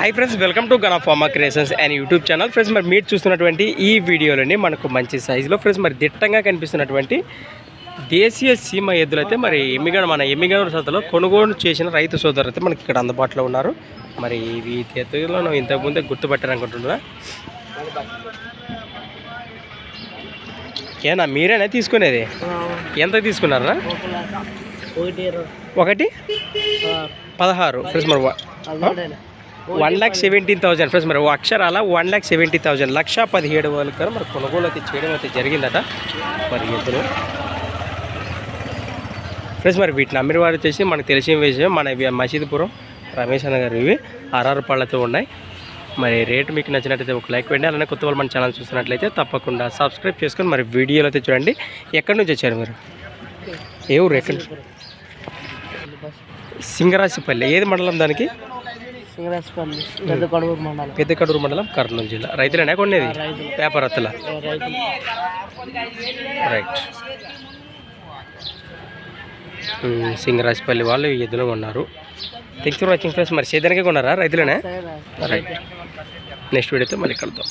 Hi friends welcome to Gana pharma creations and YouTube channel friends మరి మీరు చూస్తున్నటువంటి ఈ వీడియోలోని మనకు మంచి సైజులో ఫ్రెండ్స్ మరి దిట్టంగా కనిపిస్తున్నటువంటి దేశీయ సీమ ఎద్దులు అయితే మరి ఎమ్మిగడ మన ఎమ్మిగడ సంతలో కొనుగోలు చేసిన రైతు సోదరులు అయితే మనకి ఇక్కడ అందుబాటులో ఉన్నారు. మరి ఇవి ఎద్దులను ఇంతకుముందే గుర్తుపట్టారనుకుంటున్నా ఏనా మీరేనా తీసుకునేది? ఎంత తీసుకున్నారా? ఒకటి ఒకటి? పదహారు. ఫ్రెండ్స్ మరి one lakh seventeen thousand friends మరి అక్షరాల వన్ ల్యాక్ సెవెంటీ థౌసండ్ లక్ష పదిహేడు వేల కన్నా మరి కొనుగోలు అయితే చేయడం అయితే జరిగిందట. మరి ఎద్దులు ఫ్రెండ్స్ మరి వీటిని అమ్మిన వారు వచ్చేసి మనకు తెలిసిన విషయం మన మసీదుపురం రమేష్ అన్న గారు ఇవి ఆర్ఆర్ పళ్ళతో ఉన్నాయి. మరి రేటు మీకు నచ్చినట్లయితే ఒక లైక్ వేయండి. అలానే కొత్త వాళ్ళు మన ఛానల్ చూస్తున్నట్లయితే తప్పకుండా సబ్స్క్రైబ్ చేసుకొని మరి వీడియోలో అయితే చూడండి. ఎక్కడి నుంచి వచ్చారు మీరు? ఏ ఊరు? ఎక్కడ సింగరాశిపల్లి ఏది మండలం దానికి? పెద్ద మండలం. కడూరు మండలం కర్నూలు జిల్లా. రైతులేనా కొనేది. వ్యాపారత్తుల రైతులు. రైట్. సింగరాజపల్లి వాళ్ళు ఎద్దులో ఉన్నారు థ్యాంక్స్ ఫర్ వాచింగ్ ఫ్రెండ్స్. మరి సేదానికే కొన్నారా? రైతులేనా? రైట్. నెక్స్ట్ వీడియోతో మళ్ళీ కలుద్దాం.